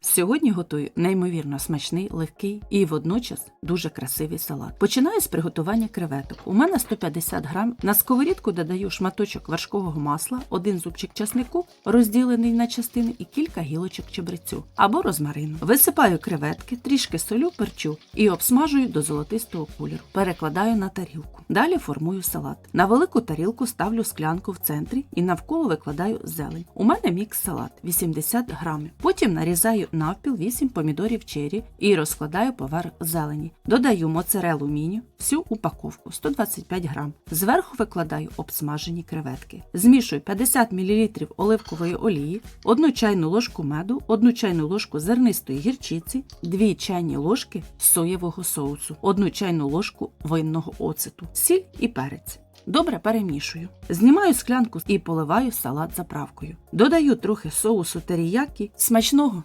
Сьогодні готую неймовірно смачний, легкий і водночас дуже красивий салат. Починаю з приготування креветок. У мене 150 грам. На сковорідку додаю шматочок вершкового масла, один зубчик часнику, розділений на частини, і кілька гілочок чебрецю або розмарину. Висипаю креветки, трішки солю, перчу і обсмажую до золотистого кольору. Перекладаю на тарілку. Далі формую салат. На велику тарілку ставлю склянку в центрі і навколо викладаю зелень. У мене мікс салат 80 грамів. Потім нарізаю навпіл 8 помідорів чері і розкладаю поверх зелені. Додаю моцарелу міні, всю упаковку 125 грам. Зверху викладаю обсмажені креветки. Змішую 50 мл оливкової олії, 1 чайну ложку меду, 1 чайну ложку зернистої гірчиці, 2 чайні ложки соєвого соусу, 1 чайну ложку винного оцету, сіль і перець. Добре перемішую. Знімаю склянку і поливаю салат заправкою. Додаю трохи соусу теріякі. Смачного!